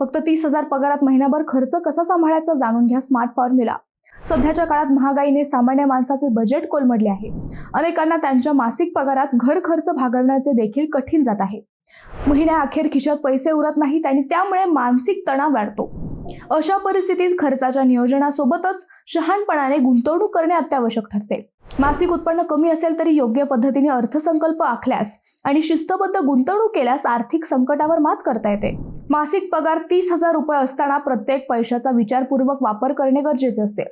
फक्त तीस हजार पगारात महिनाभर खर्च कसा सांभाळायचा जाणून घ्या स्मार्ट फॉर्म्युला. सध्याच्या काळात महागाईने सामान्य माणसाचे बजेट कोलमडले आहे. अनेकांना त्यांच्या मासिक पगारात घर खर्च भागवण्याचे देखील कठीण जात आहे. महिन्याअखेर खिशात पैसे उरत नाहीत आणि त्यामुळे मानसिक तणाव वाढतो. अशा परिस्थितीत खर्चाच्या नियोजनासोबतच शहाणपणाने गुंतवणूक करणे अत्यावश्यक ठरते. मासिक उत्पन्न कमी असेल तरी योग्य पद्धतीने अर्थसंकल्प आखल्यास आणि शिस्तबद्ध गुंतवणूक केल्यास आर्थिक संकटावर मात करता येते. मासिक पगार तीस हजार रुपये असताना प्रत्येक पैशाचा विचारपूर्वक वापर करणे गरजेचे असते.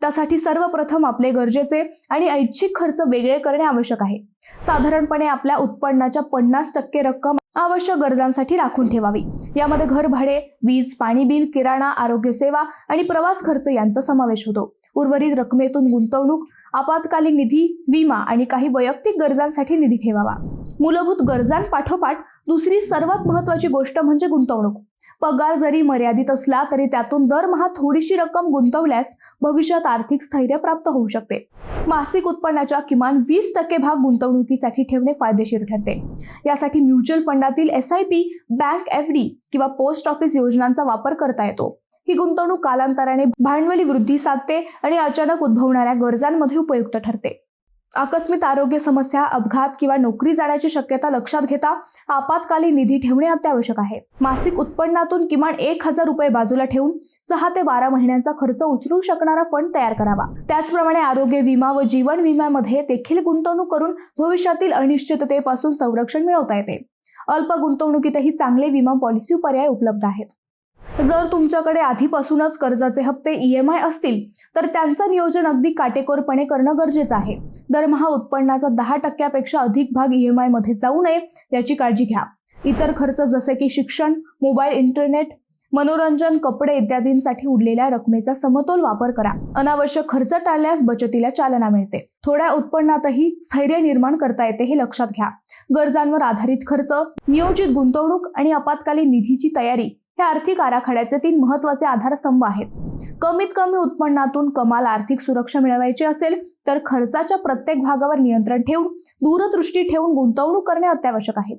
त्यासाठी सर्वप्रथम आपले गरजेचे आणि ऐच्छिक खर्च वेगळे करणे आवश्यक आहे. साधारणपणे आपल्या उत्पन्नाच्या पन्नास टक्के रक्कम आवश्यक गरजांसाठी राखून ठेवावी. यामध्ये घर भाडे वीज पाणी बिल किराणा आरोग्य सेवा आणि प्रवास खर्च यांचा समावेश होतो. उर्वरित रकमेतून गुंतवणूक आपत्कालीन निधी विमा आणि काही वैयक्तिक गरजांसाठी निधी ठेवावा. मूलभूत गरजांपाठोपाठ दुसरी सर्वात महत्वाची गोष्ट म्हणजे गुंतवणूक. पगार जरी मर्यादित असला तरी त्यातून दरमहा थोडीशी रक्कम गुंतवल्यास भविष्यात आर्थिक स्थैर्य प्राप्त होऊ शकते. मासिक उत्पन्नाच्या किमान वीस टक्के भाग गुंतवणुकीसाठी ठेवणे फायदेशीर ठरते. यासाठी म्युच्युअल फंडातील S I P bank F D किंवा पोस्ट ऑफिस योजनांचा वापर करता येतो. ही गुंतवणूक कालांतराने भांडवली वृद्धी साधते आणि अचानक उद्भवणाऱ्या गरजांमध्ये उपयुक्त ठरते. आकस्मिक आरोग्य समस्या अपघात किंवा नोकरी जाण्याची शक्यता लक्षात घेता आपत्कालीन निधी ठेवणे अत्यावश्यक आहे. मासिक उत्पन्नातून किमान एक हजार रुपये बाजूला ठेवून सहा ते बारा महिन्यांचा खर्च उचलू शकणारा फंड तयार करावा. त्याचप्रमाणे आरोग्य विमा व जीवन विम्यामध्ये देखील गुंतवणूक करून भविष्यातील अनिश्चिततेपासून संरक्षण मिळवता येते. अल्प गुंतवणुकीतही चांगले विमा पॉलिसी पर्याय उपलब्ध आहेत. जर तुमच्याकडे आधीपासूनच कर्जाचे हप्ते ई एम आय असतील तर त्यांचं नियोजन अगदी काटेकोरपणे करणं गरजेचं आहे. दरमहा उत्पन्नाचा दहा टक्क्यापेक्षा अधिक भाग ई एम आयमध्ये जाऊ नये याची काळजी घ्या. इतर खर्च जसे की शिक्षण मोबाईल इंटरनेट मनोरंजन कपडे इत्यादींसाठी उरलेल्या रकमेचा समतोल वापर करा. अनावश्यक खर्च टाळल्यास बचतीला चालना मिळते. थोड्या उत्पन्नातही स्थैर्य निर्माण करता येते हे लक्षात घ्या. गरजांवर आधारित खर्च नियोजित गुंतवणूक आणि आपत्कालीन निधीची तयारी हे आर्थिक आराखड्याचे तीन महत्त्वाचे आधारस्तंभ आहेत. कमीत कमी उत्पन्नातून कमाल आर्थिक सुरक्षा मिळवायची असेल तर खर्चाच्या प्रत्येक भागावर नियंत्रण ठेवून दूरदृष्टी ठेवून गुंतवणूक करणे अत्यावश्यक आहे.